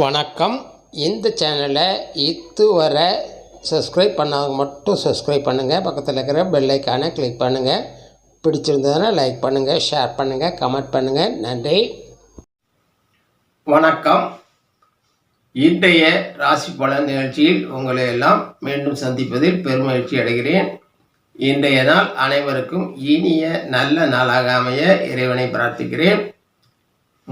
வணக்கம். இந்த சேனலை இதுவரை சப்ஸ்கிரைப் பண்ணாதவங்க மட்டும் சப்ஸ்கிரைப் பண்ணுங்கள் பக்கத்தில் இருக்கிற பெல்லைக்கானை கிளிக் பண்ணுங்கள் பிடிச்சிருந்ததுன்னா லைக் பண்ணுங்கள் ஷேர் பண்ணுங்கள் கமெண்ட் பண்ணுங்கள் நன்றி. வணக்கம். இன்றைய ராசி பலன் நிகழ்ச்சியில் உங்களை எல்லாம் மீண்டும் சந்திப்பதில் பெருமகிழ்ச்சி அடைகிறேன். இன்றைய நாள் அனைவருக்கும் இனிய நல்ல நாளாக அமைய இறைவனை பிரார்த்திக்கிறேன்.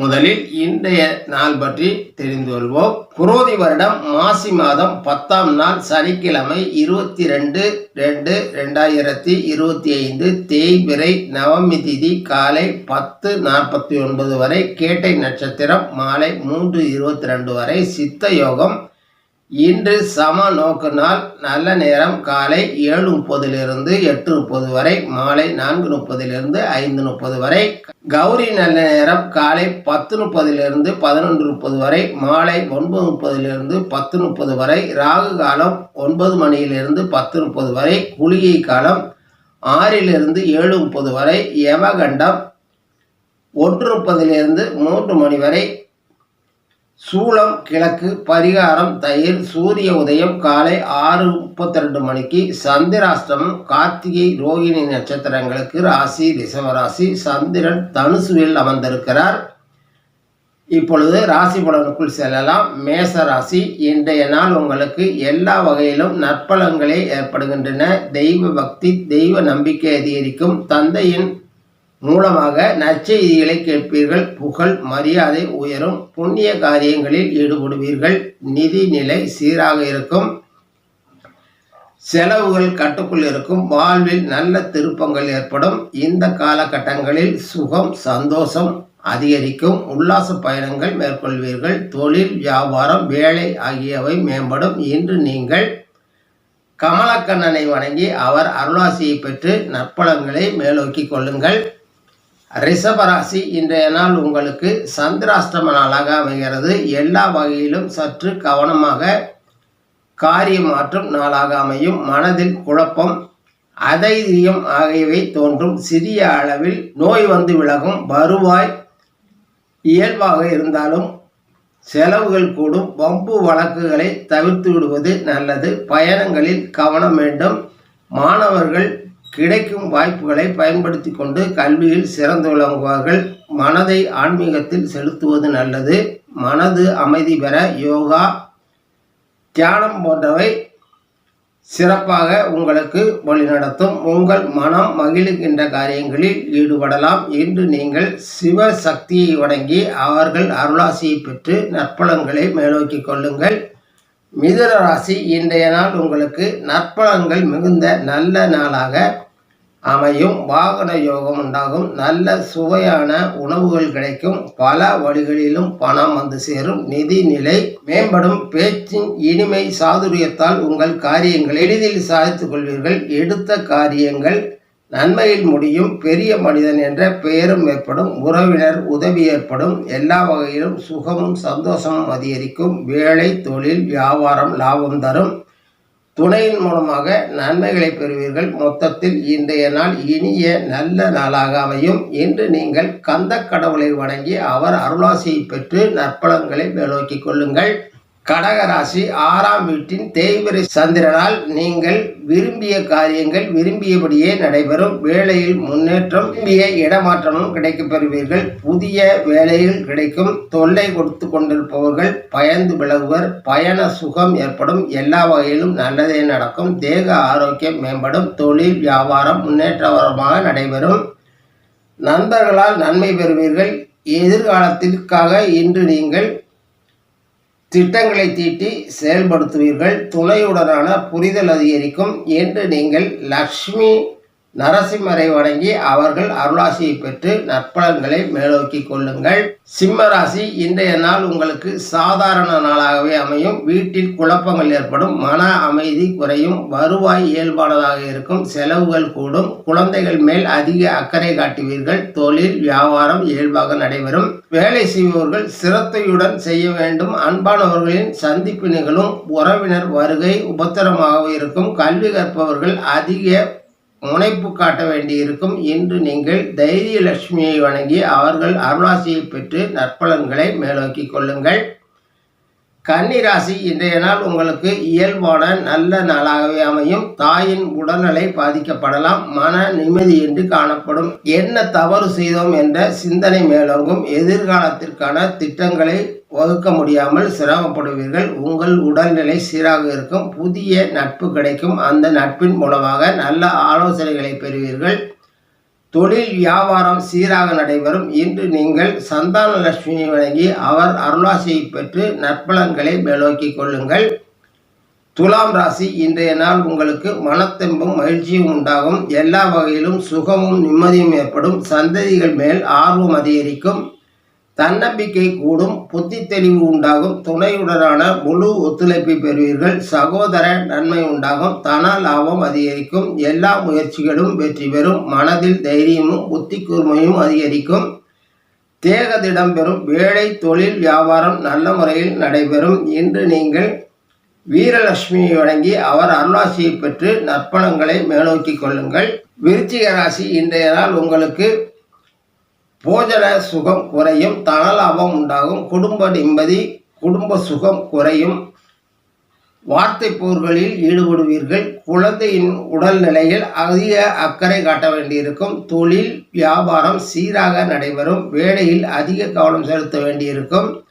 முதலில் இன்றைய நாள் பற்றி தெரிந்து கொள்வோம். குரோதி வருடம் மாசி மாதம் பத்தாம் நாள் சனிக்கிழமை இருபத்தி ரெண்டு ரெண்டு ரெண்டாயிரத்தி இருபத்தி ஐந்து தேய்பிறை நவமி திதி காலை பத்து நாற்பத்தி ஒன்பது வரை கேட்டை நட்சத்திரம் மாலை மூன்று இருபத்தி ரெண்டு வரை சித்த யோகம் இன்று சம நோக்கு நாள் நல்ல நேரம் காலை ஏழு முப்பதிலிருந்து எட்டு முப்பது வரை மாலை நான்கு முப்பதிலிருந்து ஐந்து முப்பது வரை. கௌரி நல்ல நேரம் காலை பத்து முப்பதிலிருந்து பதினொன்று முப்பது வரை மாலை ஒன்பது முப்பதிலிருந்து பத்து முப்பது வரை. ராகு காலம் ஒன்பது மணியிலிருந்து பத்து முப்பது வரை. குளிகை காலம் ஆறிலிருந்து ஏழு முப்பது வரை. யமகண்டம் ஒன்று முப்பதிலிருந்து மூன்று மணி வரை. சூளம் கிழக்கு பரிகாரம் தயிர் சூரிய உதயம் காலை ஆறு முப்பத்தி ரெண்டு மணிக்கு சந்திராஷ்டமம் கார்த்திகை ரோகிணி நட்சத்திரங்களுக்கு ராசி ரிஷவராசி சந்திரன் தனுசுவில் அமர்ந்திருக்கிறார். இப்பொழுது ராசி பலனுக்குள் செல்லலாம். மேச ராசி இன்றைய நாள் உங்களுக்கு எல்லா வகையிலும் நற்பலன்களே ஏற்படுகின்றன. தெய்வ பக்தி தெய்வ நம்பிக்கை அதிகரிக்கும். தந்தையின் மூலமாக நற்செய்திகளை கேட்பீர்கள். புகழ் மரியாதை உயரும். புண்ணிய காரியங்களில் ஈடுபடுவீர்கள். நிதி நிலை சீராக இருக்கும். செலவுகள் கட்டுக்குள் இருக்கும். வாழ்வில் நல்ல திருப்பங்கள் ஏற்படும். இந்த காலகட்டங்களில் சுகம் சந்தோஷம் அதிகரிக்கும். உல்லாச பயணங்கள் மேற்கொள்வீர்கள். தொழில் வியாபாரம் வேலை ஆகியவை மேம்படும். இன்று நீங்கள் கமலக்கண்ணனை வணங்கி அவர் அருளாசியை பெற்று நற்பலன்களை மேலோக்கி கொள்ளுங்கள். ரிஷபராசி இன்றைய நாள் உங்களுக்கு சந்திராஷ்டம நாளாக அமைகிறது. எல்லா வகையிலும் சற்று கவனமாக காரியம் மாற்றும் நாளாக அமையும். மனதில் குழப்பம் அதைரியம் ஆகியவை தோன்றும். சிறிய அளவில் நோய் வந்து விலகும். வருவாய் இயல்பாக இருந்தாலும் செலவுகள் கூடும். வம்பு வழக்குகளை தவிர்த்து விடுவது நல்லது. பயணங்களில் கவனம் வேண்டும். மாணவர்கள் கிடைக்கும் வாய்ப்புகளை பயன்படுத்தி கொண்டு கல்வியில் சிறந்து விளங்குவார்கள். மனதை ஆன்மீகத்தில் செலுத்துவது நல்லது. மனது அமைதி பெற யோகா தியானம் போன்றவை சிறப்பாக உங்களுக்கு வழிநடத்தும். உங்கள் மனம் மகிழ்கின்ற காரியங்களில் ஈடுபடலாம் இன்று நீங்கள் சிவ சக்தியை வணங்கி அவர்கள் அருளாசியை பெற்று நற்பலன்களை மேலோக்கிக் கொள்ளுங்கள். மிதுன ராசி இன்றைய நாள் உங்களுக்கு நற்பலன்கள் மிகுந்த நல்ல நாளாக அமையும். வாகன யோகம் உண்டாகும். நல்ல சுவையான உணவுகள் கிடைக்கும். பல வழிகளிலும் பணம் வந்து சேரும். நிதி நிலை மேம்படும். பேச்சின் இனிமை சாதுரியத்தால் உங்கள் காரியங்களை எளிதில் சாதித்துக் கொள்வீர்கள். எடுத்த காரியங்கள் நன்மையில் முடியும் பெரிய மனிதன் என்ற பெயரும் ஏற்படும் உறவினர் உதவி ஏற்படும் எல்லா வகையிலும் சுகமும் சந்தோஷமும் அதிகரிக்கும் வேலை தொழில் வியாபாரம் லாபம் தரும். துணையின் மூலமாக நன்மைகளை பெறுவீர்கள். மொத்தத்தில் இன்றைய நாள் இனிய நல்ல நாளாக அமையும். இன்று நீங்கள் கந்த கடவுளை வணங்கி அவர் அருளாசியை பெற்று நற்பலன்களை மேலோக்கிக் கொள்ளுங்கள். கடகராசி ஆறாம் வீட்டின் தேய்பிரை சந்திரனால் நீங்கள் விரும்பிய காரியங்கள் விரும்பியபடியே நடைபெறும். வேலையில் முன்னேற்றம் விரும்பிய இடமாற்றமும் கிடைக்கப் பெறுவீர்கள் புதிய வேலையில் கிடைக்கும் தொல்லை கொடுத்து கொண்டிருப்பவர்கள் பயந்து விலகுவர் பயண சுகம் ஏற்படும். எல்லா வகையிலும் நல்லதே நடக்கும். தேக ஆரோக்கியம் மேம்படும். தொழில் வியாபாரம் முன்னேற்றமாக நடைபெறும். நண்பர்களால் நன்மை பெறுவீர்கள். எதிர்காலத்திற்காக இன்று நீங்கள் திட்டங்களை தீட்டி செயல்படுத்துவீர்கள். துணையுடனான புரிதல் அதிகரிக்கும். என்று நீங்கள் லக்ஷ்மி நரசிம்மரை வணங்கி அவர்கள் அருளாசியை பெற்று நற்பலன்களை மேலோக்கி கொள்ளுங்கள். சிம்மராசி இன்றைய நாள் உங்களுக்கு சாதாரண நாளாகவே அமையும். வீட்டில் குழப்பங்கள் ஏற்படும். மன அமைதி குறையும். வருவாய் இயல்பானதாக இருக்கும். செலவுகள் கூடும். குழந்தைகள் மேல் அதிக அக்கறை காட்டுவீர்கள். தொழில் வியாபாரம் இயல்பாக நடைபெறும். வேலை செய்பவர்கள் சிரத்தையுடன் செய்ய வேண்டும். அன்பானவர்களின் சந்திப்பு நிகழும். உறவினர் வருகை உபத்திரமாக இருக்கும். கல்வி கற்பவர்கள் அதிக முனைப்பு காட்ட வேண்டியிருக்கும் இன்று நீங்கள் தைரிய லட்சுமியை வணங்கி அவர்கள் அருளாசியை பெற்று நற்பலன்களை மேலோக்கி கொள்ளுங்கள். கன்னிராசி இன்றைய நாள் உங்களுக்கு இயல்பான நல்ல நாளாகவே அமையும். தாயின் உடல்நிலை பாதிக்கப்படலாம். மன நிம்மதியின்றி காணப்படும். என்ன தவறு செய்தோம் என்ற சிந்தனை மேலோங்கும். எதிர்காலத்திற்கான திட்டங்களை வகுக்க முடியாமல் சிரமப்படுவீர்கள். உங்கள் உடல்நிலை சீராக இருக்கும். புதிய நட்பு கிடைக்கும். அந்த நட்பின் மூலமாக நல்ல ஆலோசனைகளை பெறுவீர்கள். தொழில் வியாபாரம் சீராக நடைபெறும். இன்று நீங்கள் சந்தான லட்சுமியை வழங்கி அவர் அருளாசியை பெற்று நற்பலன்களை மேலோக்கிக் கொள்ளுங்கள். துலாம் ராசி இன்றைய நாள் உங்களுக்கு மனத்தெம்பும் மகிழ்ச்சியும் உண்டாகும். எல்லா வகையிலும் சுகமும் நிம்மதியும் ஏற்படும். சந்ததிகள் மேல் ஆர்வம் அதிகரிக்கும். தன்னம்பிக்கை கூடும் புத்தி தெளிவு உண்டாகும் துணையுடனான முழு ஒத்துழைப்பை பெறுவீர்கள் சகோதர நன்மை உண்டாகும் தன லாபம் அதிகரிக்கும் எல்லா முயற்சிகளும் வெற்றி பெறும் மனதில் தைரியமும் புத்தி கூர்மையும் அதிகரிக்கும். தேகதிடம் பெறும் வேலை தொழில் வியாபாரம் நல்ல முறையில் நடைபெறும். இன்று நீங்கள் வீரலட்சுமியை வழங்கி அவர் அருளாசியை பெற்று நற்பணங்களை மேலோக்கிக் கொள்ளுங்கள். விருச்சிக ராசி இன்றைய நாள் உங்களுக்கு போஜன சுகம் குறையும் தனலாபம் உண்டாகும். குடும்ப நிம்மதி குடும்ப சுகம் குறையும். வார்த்தை போர்களில் ஈடுபடுவீர்கள். குழந்தையின் உடல்நிலையில் அதிக அக்கறை காட்ட வேண்டியிருக்கும். தொழில் வியாபாரம் சீராக நடைபெறும். வேலையில் அதிக கவனம் செலுத்த வேண்டியிருக்கும்.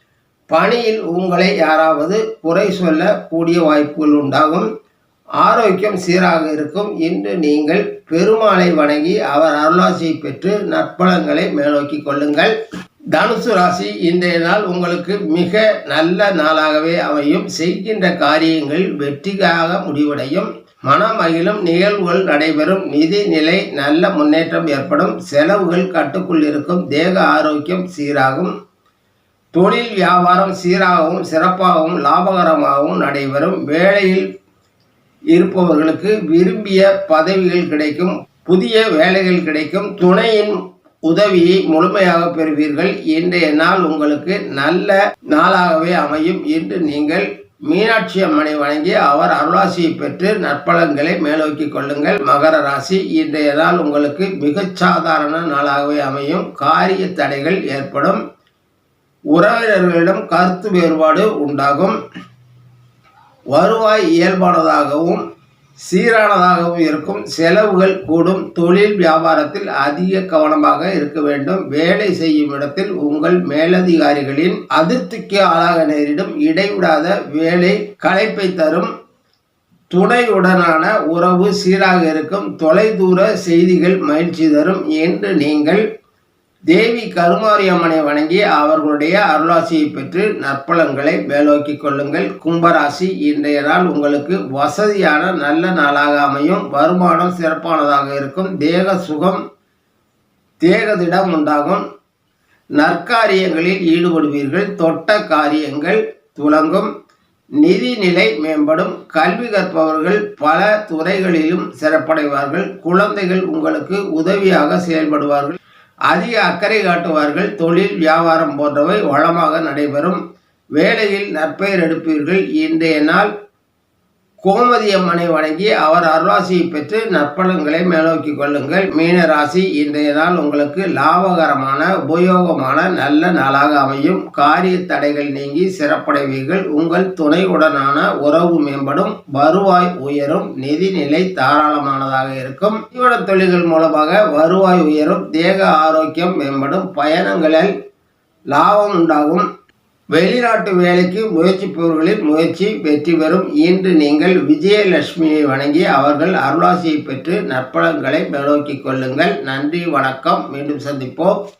பணியில் உங்களை யாராவது குறை சொல்லக்கூடிய வாய்ப்புகள் உண்டாகும். ஆரோக்கியம் சீராக இருக்கும் இன்று நீங்கள் பெருமாளை வணங்கி அவர் அருளாசியை பெற்று நற்பலங்களை மேலோக்கி கொள்ளுங்கள். தனுசு ராசி இன்றைய நாள் உங்களுக்கு மிக நல்ல நாளாகவே அமையும். செய்கின்ற காரியங்கள் வெற்றிக்காக முடிவடையும். மனமகிழும் நிகழ்வுகள் நடைபெறும். நிதி நிலை நல்ல முன்னேற்றம் ஏற்படும். செலவுகள் கட்டுக்குள் இருக்கும். தேக ஆரோக்கியம் சீராகும். தொழில் வியாபாரம் சீராகவும் சிறப்பாகவும் லாபகரமாகவும் நடைபெறும். வேலையில் இருப்பவர்களுக்கு விரும்பிய பதவிகள் கிடைக்கும் புதிய வேலைகள் கிடைக்கும் துணையின் உதவியை முழுமையாக பெறுவீர்கள். இன்றைய நாள் உங்களுக்கு நல்ல நாளாகவே அமையும் என்று நீங்கள் மீனாட்சி அம்மனை வணங்கி அவர் அருளாசியை பெற்று நற்பலன்களை மேலோக்கி கொள்ளுங்கள். மகர ராசி இன்றைய நாள் உங்களுக்கு மிகச் சாதாரண நாளாகவே அமையும். காரிய தடைகள் ஏற்படும். உறவினர்களிடம் கருத்து வேறுபாடு உண்டாகும். வருவாய் இயல்பானதாகவும் சீரானதாகவும் இருக்கும். செலவுகள் கூடும். தொழில் வியாபாரத்தில் அதிக கவனமாக இருக்க வேண்டும். வேலை செய்யும் இடத்தில் உங்கள் மேலதிகாரிகளின் அதிருப்திக்கு ஆளாக நேரிடும். இடைவிடாத வேலை களைப்பை தரும். துணையுடனான உறவு சீராக இருக்கும். தொலைதூர செய்திகள் மகிழ்ச்சி தரும். என்று நீங்கள் தேவி கருமாரியம்மனை வணங்கி அவர்களுடைய அருளாசியை பெற்று நற்பலன்களை மேலோக்கி கொள்ளுங்கள். கும்பராசி இன்றைய நாள் உங்களுக்கு வசதியான நல்ல நாளாக அமையும். வருமானம் சிறப்பானதாக இருக்கும். தேக சுகம் தேகதிடம் உண்டாகும். நற்காரியங்களில் ஈடுபடுவீர்கள். தொட்ட காரியங்கள் துலங்கும் நிதிநிலை மேம்படும். கல்வி கற்பவர்கள் பல துறைகளிலும் சிறப்படைவார்கள். குழந்தைகள் உங்களுக்கு உதவியாக செயல்படுவார்கள். அதிக அக்கறை காட்டுவார்கள். தொழில் வியாபாரம் போன்றவை வளமாக நடைபெறும். வேலையில் நற்பெயர் எடுப்பீர்கள். இன்றைய நாள் கோமதி அம்மனை வணங்கி அவர் அருளாசியை பெற்று நற்பலன்களை மேலோக்கி கொள்ளுங்கள். மீன ராசி இன்றைய நாள் உங்களுக்கு லாபகரமான உபயோகமான நல்ல நாளாக அமையும். காரிய தடைகள் நீங்கி சிறப்படைவீர்கள். உங்கள் துணையுடனான உறவு மேம்படும் வருவாய் உயரும் நிதிநிலை தாராளமானதாக இருக்கும். தீவிர தொழில்கள் மூலமாக வருவாய் உயரும் தேக ஆரோக்கியம் மேம்படும் பயணங்களில் லாபம் உண்டாகும். வெளிநாட்டு வேலைக்கு முயற்சிப்பவர்களின் முயற்சி வெற்றி பெறும். இன்று நீங்கள் விஜயலட்சுமியை வணங்கி அவர்கள் அருளாசியை பெற்று நற்பலன்களை மேலோக்கிக் கொள்ளுங்கள். நன்றி வணக்கம். மீண்டும் சந்திப்போம்.